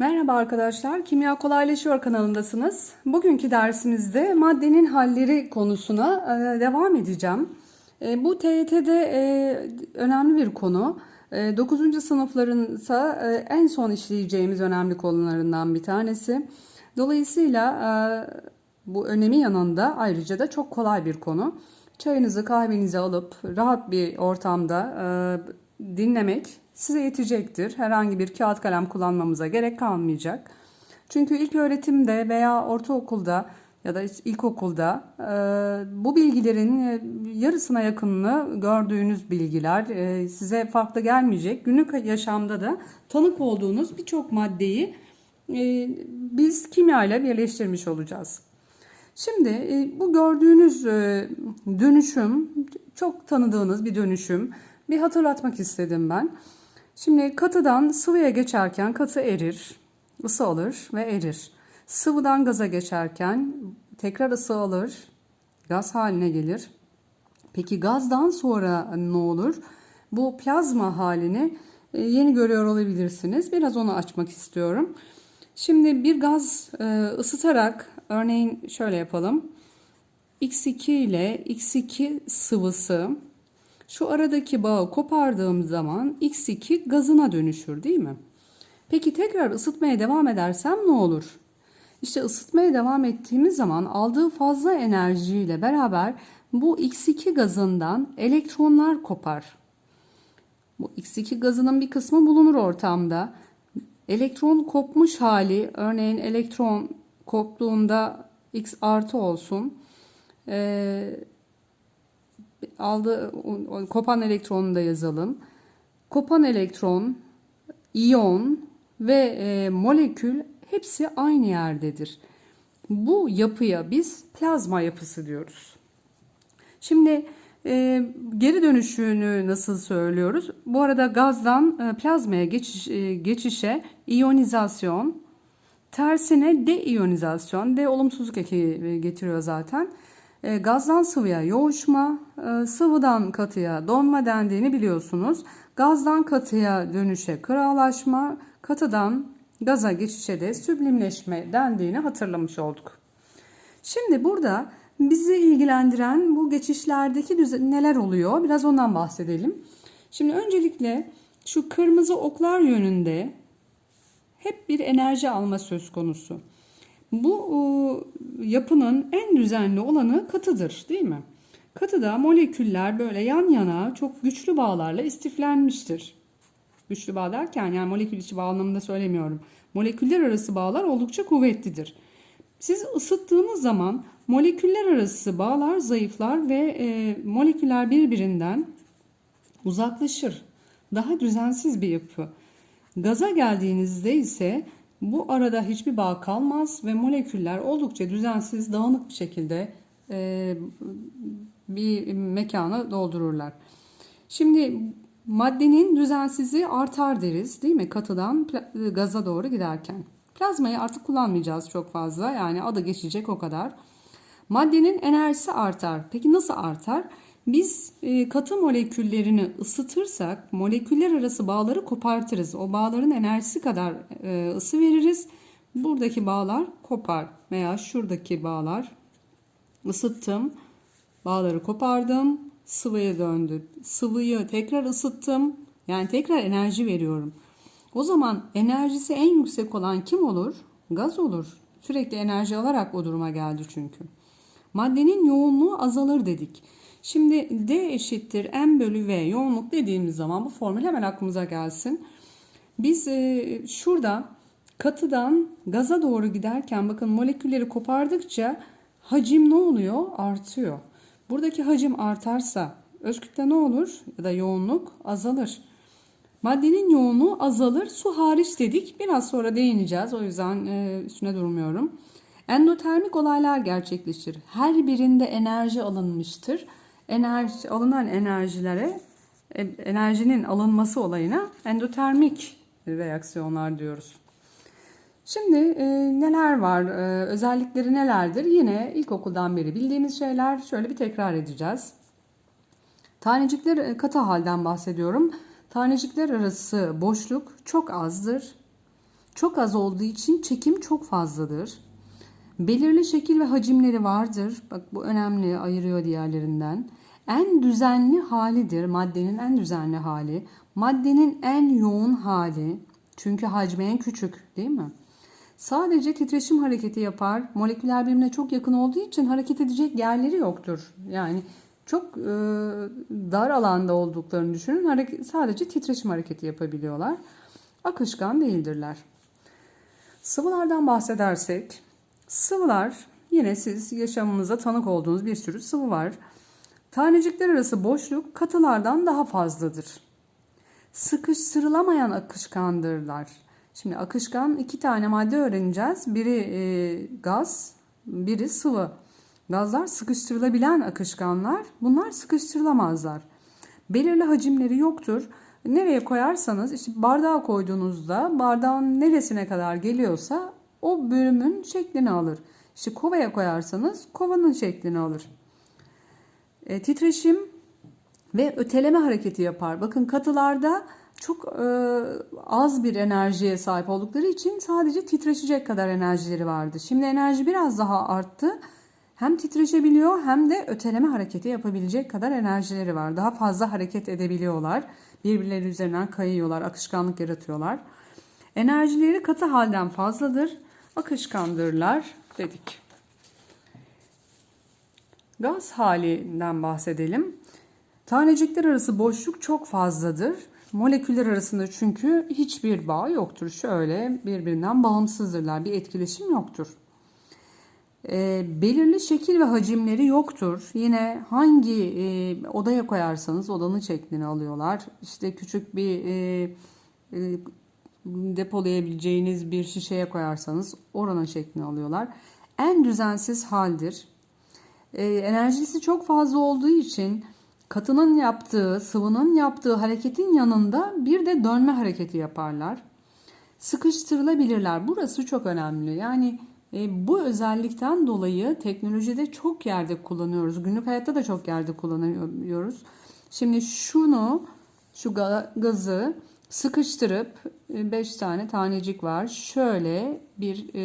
Merhaba arkadaşlar, Kimya Kolaylaşıyor kanalındasınız. Bugünkü dersimizde maddenin halleri konusuna e, devam edeceğim. E, Bu TYT'de e, önemli bir konu. 9. sınıfların ise en son işleyeceğimiz önemli konularından bir tanesi. Dolayısıyla bu önemi yanında ayrıca da çok kolay bir konu. Çayınızı kahvenizi alıp rahat bir ortamda dinlemek size yetecektir. Herhangi bir kağıt kalem kullanmamıza gerek kalmayacak. Çünkü ilk öğretimde veya ortaokulda ya da ilkokulda e, bu bilgilerin e, yarısına yakınını gördüğünüz bilgiler e, size farklı gelmeyecek. Günlük yaşamda da tanık olduğunuz birçok maddeyi biz kimya ile birleştirmiş olacağız. Şimdi bu gördüğünüz dönüşüm çok tanıdığınız bir dönüşüm. Bir hatırlatmak istedim ben. Şimdi katıdan sıvıya geçerken katı erir, ısı alır ve erir. Sıvıdan gaza geçerken tekrar ısı alır, gaz haline gelir. Peki gazdan sonra ne olur? Bu plazma halini e, yeni görüyor olabilirsiniz. Biraz onu açmak istiyorum. Şimdi bir gaz e, ısıtarak örneğin şöyle yapalım. X2 ile X2 sıvısı şu aradaki bağı kopardığım zaman X2 gazına dönüşür değil mi? Peki tekrar ısıtmaya devam edersem ne olur? İşte ısıtmaya devam ettiğimiz zaman aldığı fazla enerjiyle beraber bu X2 gazından elektronlar kopar. Bu X2 gazının bir kısmı bulunur ortamda. Elektron kopmuş hali, örneğin elektron koptuğunda X artı olsun. Ee, aldı kopan elektronunu da yazalım. Kopan elektron, iyon ve e, molekül hepsi aynı yerdedir. Bu yapıya biz plazma yapısı diyoruz. Şimdi e, geri dönüşünü nasıl söylüyoruz? Bu arada gazdan e, plazmaya geçiş, e, geçişe iyonizasyon, tersine deiyonizasyon, de olumsuzluk eki e, getiriyor zaten. E, gazdan sıvıya yoğuşma, e, sıvıdan katıya donma dendiğini biliyorsunuz. Gazdan katıya dönüşe kıralaşma, katıdan gaza geçişe de süblimleşme dendiğini hatırlamış olduk. Şimdi burada bizi ilgilendiren bu geçişlerdeki neler oluyor? Biraz ondan bahsedelim. Şimdi öncelikle şu kırmızı oklar yönünde hep bir enerji alma söz konusu. Bu yapının en düzenli olanı katıdır değil mi? Katıda moleküller böyle yan yana çok güçlü bağlarla istiflenmiştir. Güçlü bağ derken yani molekül içi bağ anlamında söylemiyorum. Moleküller arası bağlar oldukça kuvvetlidir. Siz ısıttığınız zaman moleküller arası bağlar zayıflar ve e, moleküller birbirinden uzaklaşır. Daha düzensiz bir yapı. Gaza geldiğinizde ise bu arada hiçbir bağ kalmaz ve moleküller oldukça düzensiz, dağınık bir şekilde e, bir mekanı doldururlar. Şimdi maddenin düzensizliği artar deriz değil mi? Katıdan gaza doğru giderken. Plazmayı artık kullanmayacağız çok fazla. Yani adı geçecek o kadar. Maddenin enerjisi artar. Peki nasıl artar? Biz e, katı moleküllerini ısıtırsak moleküller arası bağları kopartırız. O bağların enerjisi kadar e, ısı veririz. Buradaki bağlar kopar veya şuradaki bağlar ısıttım. Bağları kopardım. Sıvıya döndü. Sıvıyı tekrar ısıttım. Yani tekrar enerji veriyorum. O zaman enerjisi en yüksek olan kim olur? Gaz olur. Sürekli enerji alarak o duruma geldi çünkü. Maddenin yoğunluğu azalır dedik. Şimdi D eşittir M bölü V yoğunluk dediğimiz zaman bu formül hemen aklımıza gelsin. Biz e, şurada katıdan gaza doğru giderken bakın molekülleri kopardıkça hacim ne oluyor? Artıyor. Buradaki hacim artarsa öz kütle ne olur? Ya da yoğunluk azalır. Maddenin yoğunluğu azalır. Su hariç dedik. Biraz sonra değineceğiz. O yüzden e, üstüne durmuyorum. Endotermik olaylar gerçekleşir. Her birinde enerji alınmıştır enerji, alınan enerjilere e, enerjinin alınması olayına endotermik reaksiyonlar diyoruz. Şimdi e, neler var, e, özellikleri nelerdir? Yine ilkokuldan beri bildiğimiz şeyler şöyle bir tekrar edeceğiz. Tanecikler e, katı halden bahsediyorum. Tanecikler arası boşluk çok azdır. çok az olduğu için çekim çok fazladır. Belirli şekil ve hacimleri vardır. Bak bu önemli ayırıyor diğerlerinden. En düzenli halidir. Maddenin en düzenli hali. Maddenin en yoğun hali. Çünkü hacmi en küçük değil mi? Sadece titreşim hareketi yapar. Moleküller birbirine çok yakın olduğu için hareket edecek yerleri yoktur. Yani çok e, dar alanda olduklarını düşünün. Hareket, sadece titreşim hareketi yapabiliyorlar. Akışkan değildirler. Sıvılardan bahsedersek, sıvılar yine siz yaşamımıza tanık olduğunuz bir sürü sıvı var. Tanecikler arası boşluk katılardan daha fazladır. Sıkıştırılamayan akışkandırlar. Şimdi akışkan iki tane madde öğreneceğiz. Biri e, gaz, biri sıvı. Gazlar sıkıştırılabilen akışkanlar, bunlar sıkıştırılamazlar. Belirli hacimleri yoktur. Nereye koyarsanız işte bardağa koyduğunuzda bardağın neresine kadar geliyorsa o bölümün şeklini alır. İşte kovaya koyarsanız kovanın şeklini alır. E, titreşim ve öteleme hareketi yapar. Bakın katılarda çok e, az bir enerjiye sahip oldukları için sadece titreşecek kadar enerjileri vardı. Şimdi enerji biraz daha arttı. Hem titreşebiliyor hem de öteleme hareketi yapabilecek kadar enerjileri var. Daha fazla hareket edebiliyorlar. Birbirleri üzerinden kayıyorlar, akışkanlık yaratıyorlar. Enerjileri katı halden fazladır. Akışkandırlar dedik. Gaz halinden bahsedelim. Tanecikler arası boşluk çok fazladır. Moleküller arasında çünkü hiçbir bağ yoktur. Şöyle birbirinden bağımsızdırlar. Bir etkileşim yoktur. E, belirli şekil ve hacimleri yoktur. Yine hangi e, odaya koyarsanız odanın şeklini alıyorlar. İşte küçük bir e, e, depolayabileceğiniz bir şişeye koyarsanız oranın şeklini alıyorlar. En düzensiz haldir. E, enerjisi çok fazla olduğu için katının yaptığı, sıvının yaptığı hareketin yanında bir de dönme hareketi yaparlar. Sıkıştırılabilirler. Burası çok önemli. Yani e, bu özellikten dolayı teknolojide çok yerde kullanıyoruz. Günlük hayatta da çok yerde kullanıyoruz. Şimdi şunu, şu gazı sıkıştırıp 5 tane tanecik var. Şöyle bir e,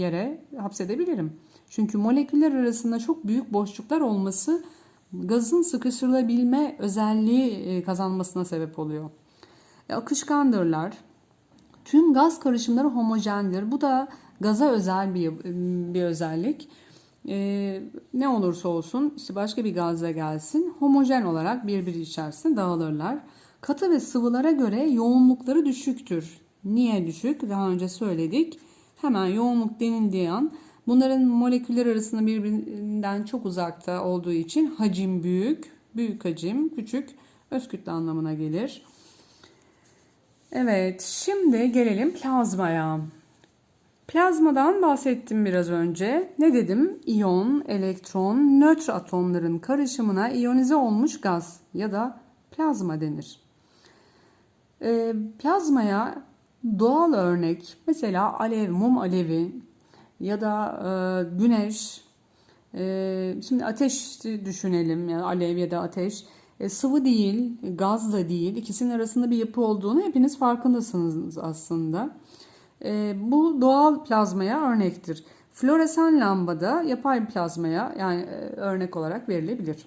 yere hapsedebilirim. Çünkü moleküller arasında çok büyük boşluklar olması gazın sıkıştırılabilme özelliği e, kazanmasına sebep oluyor. Akışkandırlar. Tüm gaz karışımları homojendir. Bu da gaza özel bir, bir özellik. Ee, ne olursa olsun işte başka bir gazla gelsin homojen olarak birbiri içerisinde dağılırlar. Katı ve sıvılara göre yoğunlukları düşüktür. Niye düşük? Daha önce söyledik. Hemen yoğunluk denildiği an bunların moleküller arasında birbirinden çok uzakta olduğu için hacim büyük, büyük hacim küçük öz kütle anlamına gelir. Evet, şimdi gelelim plazmaya. Plazmadan bahsettim biraz önce. Ne dedim? İyon, elektron, nötr atomların karışımına iyonize olmuş gaz ya da plazma denir. E, plazmaya doğal örnek mesela alev, mum alevi ya da e, güneş. E, şimdi ateş düşünelim yani alev ya da ateş. E, sıvı değil, gaz da değil. İkisinin arasında bir yapı olduğunu hepiniz farkındasınız aslında. E, bu doğal plazmaya örnektir. Floresan lambada yapay plazmaya yani e, örnek olarak verilebilir.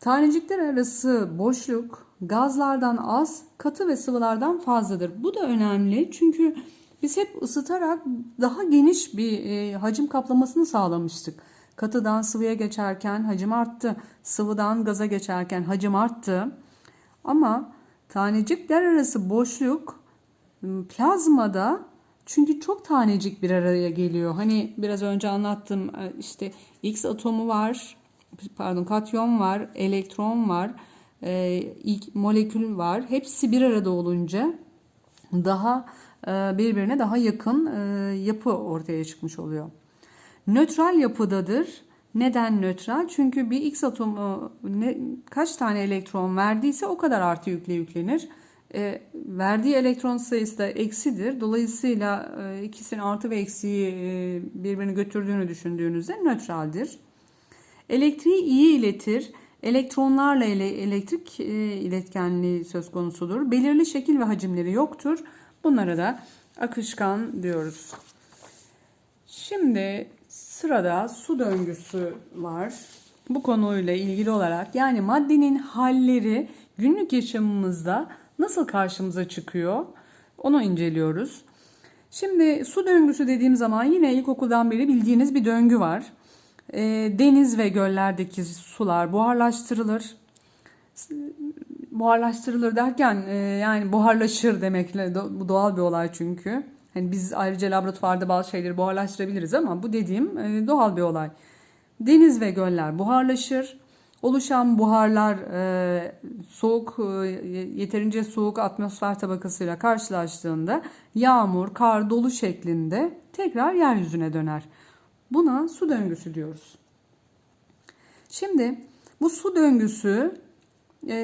Tanecikler arası boşluk gazlardan az, katı ve sıvılardan fazladır. Bu da önemli çünkü biz hep ısıtarak daha geniş bir e, hacim kaplamasını sağlamıştık. Katıdan sıvıya geçerken hacim arttı, sıvıdan gaza geçerken hacim arttı. Ama tanecikler arası boşluk plazmada çünkü çok tanecik bir araya geliyor. Hani biraz önce anlattım e, işte X atomu var, pardon katyon var, elektron var, e, ilk molekül var. Hepsi bir arada olunca daha e, birbirine daha yakın yapı ortaya çıkmış oluyor. Nötral yapıdadır. Neden nötral? Çünkü bir X atomu ne, kaç tane elektron verdiyse o kadar artı yükle yüklenir e, verdiği elektron sayısı da eksidir. Dolayısıyla e, ikisinin artı ve eksiği e, birbirini götürdüğünü düşündüğünüzde nötraldir. Elektriği iyi iletir. Elektronlarla ele, elektrik e, iletkenliği söz konusudur. Belirli şekil ve hacimleri yoktur. Bunlara da akışkan diyoruz. Şimdi sırada su döngüsü var. Bu konuyla ilgili olarak yani maddenin halleri günlük yaşamımızda nasıl karşımıza çıkıyor onu inceliyoruz. Şimdi su döngüsü dediğim zaman yine ilkokuldan beri bildiğiniz bir döngü var. E, deniz ve göllerdeki sular buharlaştırılır. Buharlaştırılır derken e, yani buharlaşır demekle bu doğal bir olay çünkü. Hani biz ayrıca laboratuvarda bazı şeyleri buharlaştırabiliriz ama bu dediğim e, doğal bir olay. Deniz ve göller buharlaşır. Oluşan buharlar e, soğuk e, yeterince soğuk atmosfer tabakasıyla karşılaştığında yağmur, kar, dolu şeklinde tekrar yeryüzüne döner. Buna su döngüsü diyoruz. Şimdi bu su döngüsü e,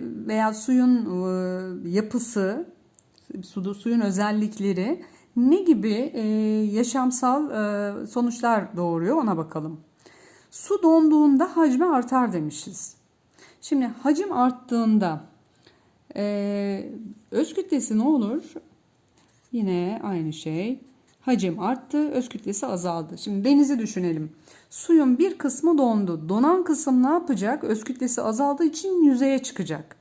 veya suyun e, yapısı, su, suyun özellikleri ne gibi e, yaşamsal sonuçlar doğuruyor ona bakalım. Su donduğunda hacmi artar demişiz. Şimdi hacim arttığında öz kütlesi ne olur? Yine aynı şey. Hacim arttı, öz kütlesi azaldı. Şimdi denizi düşünelim. Suyun bir kısmı dondu. Donan kısım ne yapacak? Öz kütlesi azaldığı için yüzeye çıkacak.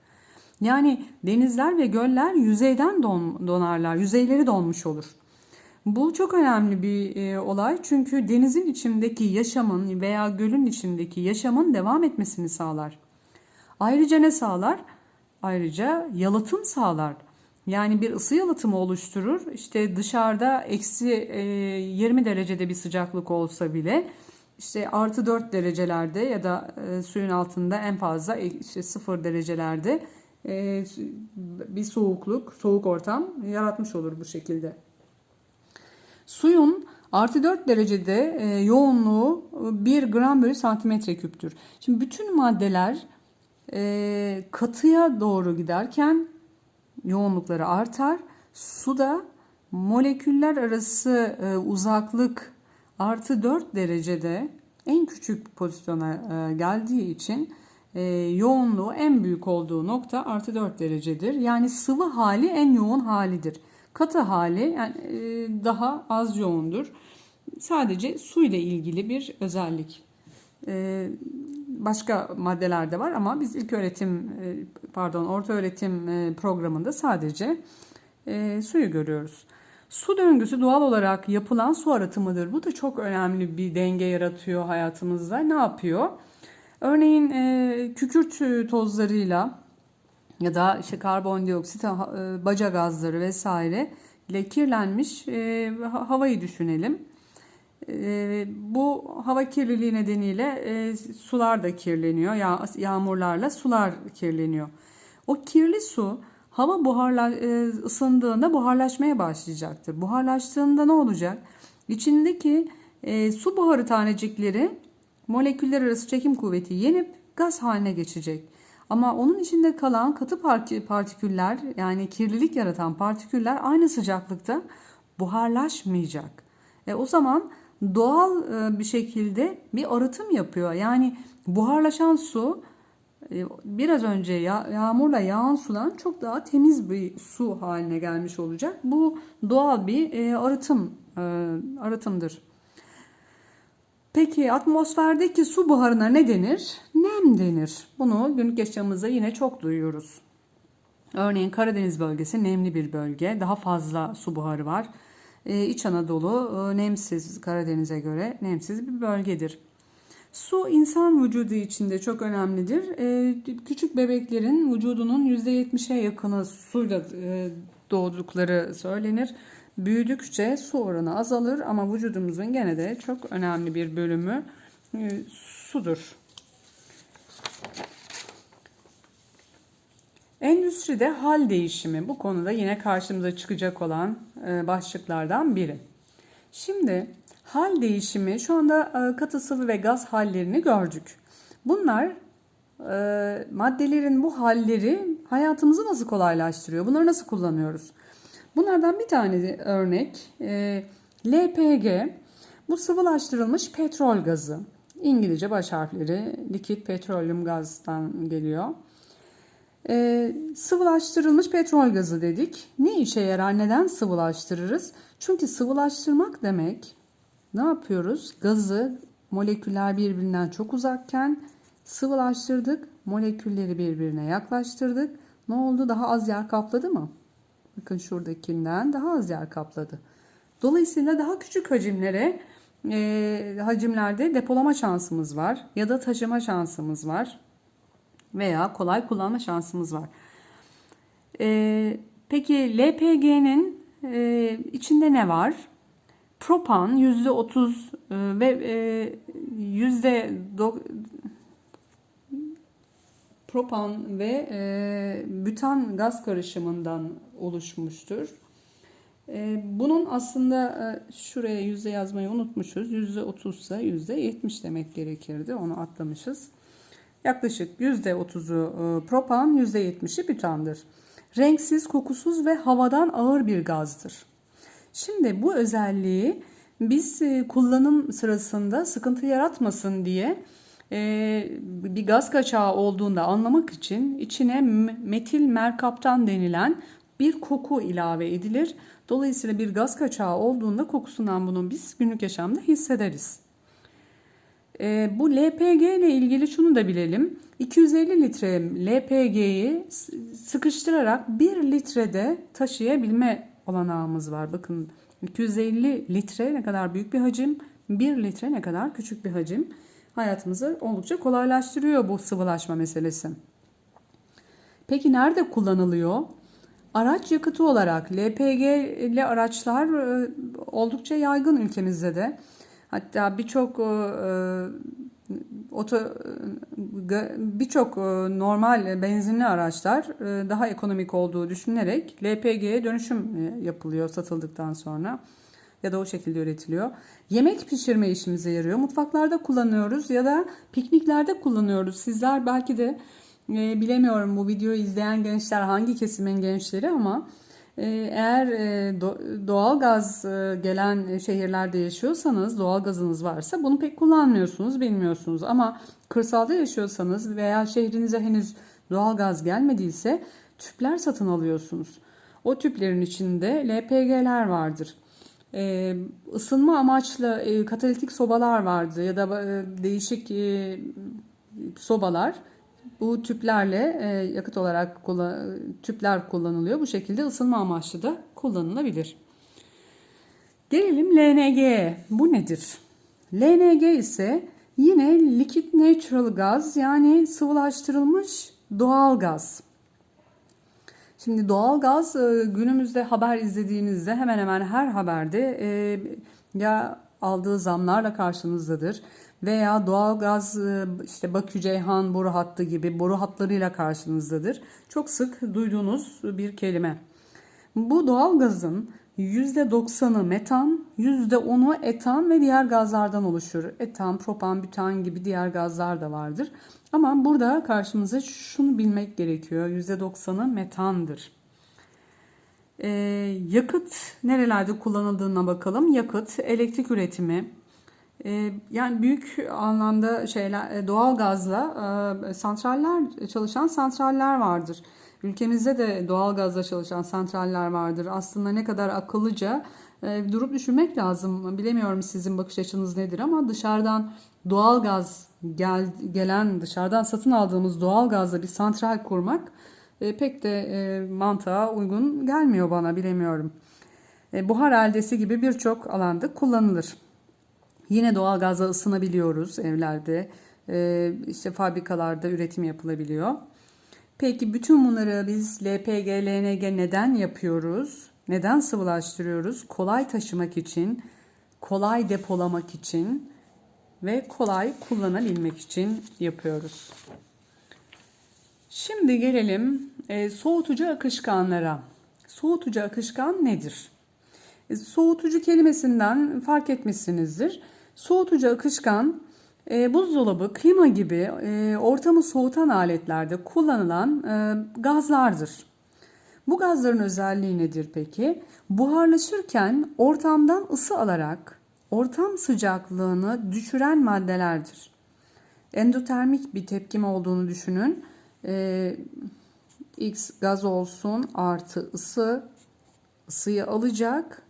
Yani denizler ve göller yüzeyden don, donarlar. Yüzeyleri donmuş olur. Bu çok önemli bir e, olay çünkü denizin içindeki yaşamın veya gölün içindeki yaşamın devam etmesini sağlar. Ayrıca ne sağlar? Ayrıca yalıtım sağlar. Yani bir ısı yalıtımı oluşturur. İşte dışarıda eksi e, 20 derecede bir sıcaklık olsa bile işte artı 4 derecelerde ya da e, suyun altında en fazla e, işte 0 derecelerde e, bir soğukluk, soğuk ortam yaratmış olur bu şekilde. Suyun artı 4 derecede e, yoğunluğu 1 gram bölü santimetre küptür. Şimdi bütün maddeler e, katıya doğru giderken yoğunlukları artar. Suda moleküller arası e, uzaklık artı 4 derecede en küçük pozisyona e, geldiği için e, yoğunluğu en büyük olduğu nokta artı 4 derecedir. Yani sıvı hali en yoğun halidir. Katı hali yani daha az yoğundur. Sadece su ile ilgili bir özellik. Başka maddeler de var ama biz ilk öğretim e, pardon orta öğretim e, programında sadece e, suyu görüyoruz. Su döngüsü doğal olarak yapılan su arıtımıdır. Bu da çok önemli bir denge yaratıyor hayatımızda. Ne yapıyor? Örneğin kükürt tozlarıyla ya da işte karbondioksit, baca gazları vesaire ile kirlenmiş havayı düşünelim. Bu hava kirliliği nedeniyle sular da kirleniyor. Ya, yağmurlarla sular kirleniyor. O kirli su hava buharla ısındığında buharlaşmaya başlayacaktır. Buharlaştığında ne olacak? İçindeki su buharı tanecikleri moleküller arası çekim kuvveti yenip gaz haline geçecek. Ama onun içinde kalan katı partiküller yani kirlilik yaratan partiküller aynı sıcaklıkta buharlaşmayacak. E, o zaman doğal e, bir şekilde bir arıtım yapıyor. Yani buharlaşan su e, biraz önce yağmurla yağan sudan çok daha temiz bir su haline gelmiş olacak. Bu doğal bir e, arıtım arıtımdır. Peki atmosferdeki su buharına ne denir? Nem denir. Bunu günlük yaşamımızda yine çok duyuyoruz. Örneğin Karadeniz bölgesi nemli bir bölge. Daha fazla su buharı var. Ee, İç Anadolu e, nemsiz Karadeniz'e göre nemsiz bir bölgedir. Su insan vücudu içinde çok önemlidir. Ee, küçük bebeklerin vücudunun %70'e yakını suyla e, doğdukları söylenir. Büyüdükçe su oranı azalır ama vücudumuzun gene de çok önemli bir bölümü e, sudur. Endüstride hal değişimi bu konuda yine karşımıza çıkacak olan e, başlıklardan biri. Şimdi hal değişimi şu anda e, katı sıvı ve gaz hallerini gördük. Bunlar maddelerin bu halleri hayatımızı nasıl kolaylaştırıyor? Bunları nasıl kullanıyoruz? Bunlardan bir tane örnek e, LPG. Bu sıvılaştırılmış petrol gazı. İngilizce baş harfleri likit petroleum gazdan geliyor. Ee, sıvılaştırılmış petrol gazı dedik. Ne işe yarar? Neden sıvılaştırırız? Çünkü sıvılaştırmak demek ne yapıyoruz? Gazı moleküller birbirinden çok uzakken sıvılaştırdık. Molekülleri birbirine yaklaştırdık. Ne oldu? Daha az yer kapladı mı? Bakın şuradakinden daha az yer kapladı. Dolayısıyla daha küçük hacimlere e, hacimlerde depolama şansımız var ya da taşıma şansımız var veya kolay kullanma şansımız var. E, peki LPG'nin e, içinde ne var? Propan %30 e, ve e, yüzde do- propan ve e, bütan gaz karışımından oluşmuştur. E, bunun aslında e, şuraya yüzde yazmayı unutmuşuz. Yüzde 30 ise yüzde 70 demek gerekirdi. Onu atlamışız. Yaklaşık yüzde 30'u e, propan, yüzde 70'i bütandır. Renksiz, kokusuz ve havadan ağır bir gazdır. Şimdi bu özelliği biz e, kullanım sırasında sıkıntı yaratmasın diye e, bir gaz kaçağı olduğunda anlamak için içine metil merkaptan denilen bir koku ilave edilir. Dolayısıyla bir gaz kaçağı olduğunda kokusundan bunu biz günlük yaşamda hissederiz. E, bu LPG ile ilgili şunu da bilelim. 250 litre LPG'yi sıkıştırarak 1 litrede taşıyabilme olanağımız var. Bakın 250 litre ne kadar büyük bir hacim, 1 litre ne kadar küçük bir hacim. Hayatımızı oldukça kolaylaştırıyor bu sıvılaşma meselesi. Peki nerede kullanılıyor? Araç yakıtı olarak LPG'li araçlar e, oldukça yaygın ülkemizde de. Hatta birçok e, oto ga- birçok e, normal benzinli araçlar e, daha ekonomik olduğu düşünülerek LPG'ye dönüşüm e, yapılıyor satıldıktan sonra ya da o şekilde üretiliyor. Yemek pişirme işimize yarıyor. Mutfaklarda kullanıyoruz ya da pikniklerde kullanıyoruz. Sizler belki de e, bilemiyorum bu videoyu izleyen gençler hangi kesimin gençleri ama e, eğer e, do- doğal gaz e, gelen şehirlerde yaşıyorsanız, doğal gazınız varsa bunu pek kullanmıyorsunuz, bilmiyorsunuz. Ama kırsalda yaşıyorsanız veya şehrinize henüz doğal gaz gelmediyse tüpler satın alıyorsunuz. O tüplerin içinde LPG'ler vardır. Ee, ısınma amaçlı e, katalitik sobalar vardı ya da e, değişik e, sobalar. Bu tüplerle e, yakıt olarak kullan- tüpler kullanılıyor. Bu şekilde ısınma amaçlı da kullanılabilir. Gelelim LNG'ye. Bu nedir? LNG ise yine liquid natural gaz yani sıvılaştırılmış doğal gaz. Şimdi doğalgaz e, günümüzde haber izlediğinizde hemen hemen her haberde e, ya aldığı zamlarla karşınızdadır veya doğalgaz e, işte Bakü Ceyhan boru hattı gibi boru hatlarıyla karşınızdadır. Çok sık duyduğunuz bir kelime. Bu doğalgazın %90'ı metan, %10'u etan ve diğer gazlardan oluşur. Etan, propan, bütan gibi diğer gazlar da vardır. Ama burada karşımıza şunu bilmek gerekiyor. %90'ı metandır. Ee, yakıt nerelerde kullanıldığına bakalım. Yakıt, elektrik üretimi, yani büyük anlamda şeyler e, doğal gazla e, santraller çalışan santraller vardır. Ülkemizde de doğal gazla çalışan santraller vardır. Aslında ne kadar akıllıca e, durup düşünmek lazım. Bilemiyorum sizin bakış açınız nedir ama dışarıdan doğal gaz gel, gelen dışarıdan satın aldığımız doğal gazla bir santral kurmak pek de mantığa uygun gelmiyor bana bilemiyorum. Buhar eldesi gibi birçok alanda kullanılır. Yine doğal gazla ısınabiliyoruz evlerde. E, işte fabrikalarda üretim yapılabiliyor. Peki bütün bunları biz LPG, LNG neden yapıyoruz? Neden sıvılaştırıyoruz? Kolay taşımak için, kolay depolamak için ve kolay kullanabilmek için yapıyoruz. Şimdi gelelim e, soğutucu akışkanlara. Soğutucu akışkan nedir? E, soğutucu kelimesinden fark etmişsinizdir. Soğutucu akışkan e, buzdolabı, klima gibi e, ortamı soğutan aletlerde kullanılan e, gazlardır. Bu gazların özelliği nedir peki? Buharlaşırken ortamdan ısı alarak ortam sıcaklığını düşüren maddelerdir. Endotermik bir tepkim olduğunu düşünün. E, X gaz olsun artı ısı. Isıyı alacak.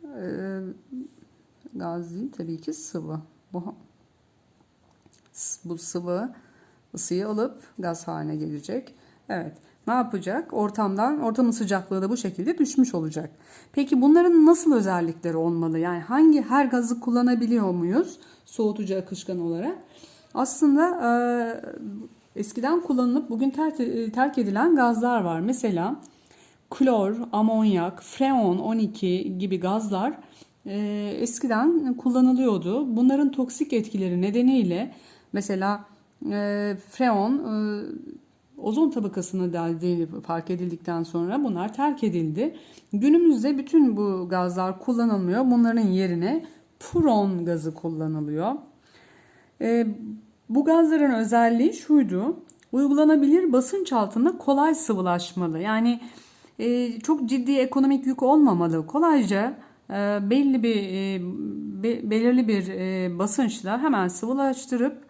Ee, gaz değil tabii ki sıvı. Bu, bu sıvı ısıyı alıp gaz haline gelecek. Evet. Ne yapacak? Ortamdan, ortamın sıcaklığı da bu şekilde düşmüş olacak. Peki bunların nasıl özellikleri olmalı? Yani hangi her gazı kullanabiliyor muyuz soğutucu akışkan olarak? Aslında e, eskiden kullanılıp bugün terk, terk edilen gazlar var. Mesela klor, amonyak, freon 12 gibi gazlar e, eskiden kullanılıyordu. Bunların toksik etkileri nedeniyle mesela e, freon e, ozon tabakasını deldiğini fark edildikten sonra bunlar terk edildi. Günümüzde bütün bu gazlar kullanılmıyor. Bunların yerine puron gazı kullanılıyor. E, bu gazların özelliği şuydu. Uygulanabilir basınç altında kolay sıvılaşmalı. Yani e, çok ciddi ekonomik yük olmamalı. Kolayca e, belli bir e, be, belirli bir e, basınçla hemen sıvılaştırıp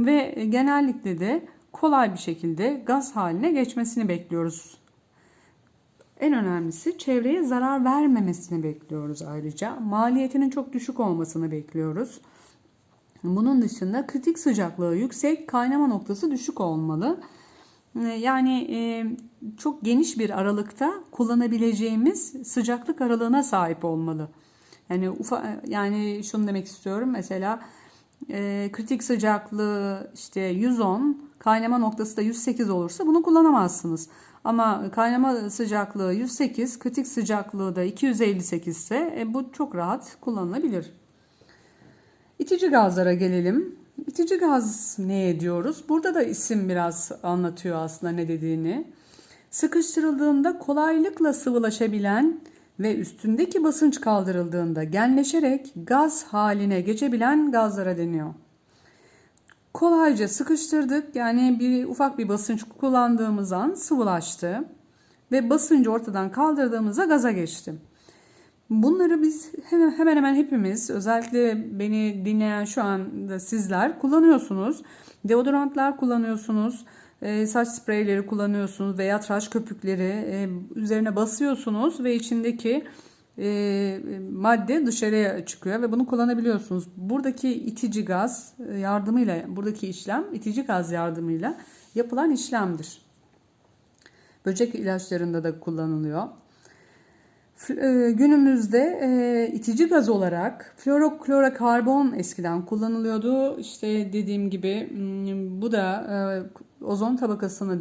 ve genellikle de kolay bir şekilde gaz haline geçmesini bekliyoruz. En önemlisi çevreye zarar vermemesini bekliyoruz ayrıca. Maliyetinin çok düşük olmasını bekliyoruz. Bunun dışında kritik sıcaklığı yüksek, kaynama noktası düşük olmalı. Yani e, çok geniş bir aralıkta kullanabileceğimiz sıcaklık aralığına sahip olmalı. Yani ufa, yani şunu demek istiyorum mesela e, kritik sıcaklığı işte 110, kaynama noktası da 108 olursa bunu kullanamazsınız. Ama kaynama sıcaklığı 108, kritik sıcaklığı da 258 ise e, bu çok rahat kullanılabilir. İtici gazlara gelelim. İtici gaz ne diyoruz? Burada da isim biraz anlatıyor aslında ne dediğini. Sıkıştırıldığında kolaylıkla sıvılaşabilen ve üstündeki basınç kaldırıldığında genleşerek gaz haline geçebilen gazlara deniyor. Kolayca sıkıştırdık yani bir ufak bir basınç kullandığımız an sıvılaştı ve basıncı ortadan kaldırdığımızda gaza geçti. Bunları biz hemen hemen, hemen hepimiz özellikle beni dinleyen şu anda sizler kullanıyorsunuz. Deodorantlar kullanıyorsunuz. E, saç spreyleri kullanıyorsunuz veya tıraş köpükleri e, üzerine basıyorsunuz ve içindeki e, madde dışarıya çıkıyor ve bunu kullanabiliyorsunuz. Buradaki itici gaz yardımıyla, buradaki işlem itici gaz yardımıyla yapılan işlemdir. Böcek ilaçlarında da kullanılıyor. Günümüzde itici gaz olarak floroklorokarbon eskiden kullanılıyordu. İşte dediğim gibi hmm, bu da ozon tabakasını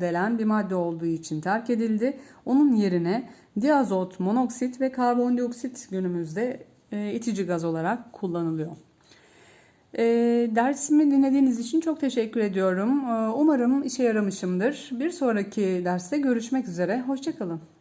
delen bir madde olduğu için terk edildi. Onun yerine diazot, monoksit ve karbondioksit günümüzde itici gaz olarak kullanılıyor. dersimi dinlediğiniz için çok teşekkür ediyorum. umarım işe yaramışımdır. Bir sonraki derste görüşmek üzere. Hoşçakalın.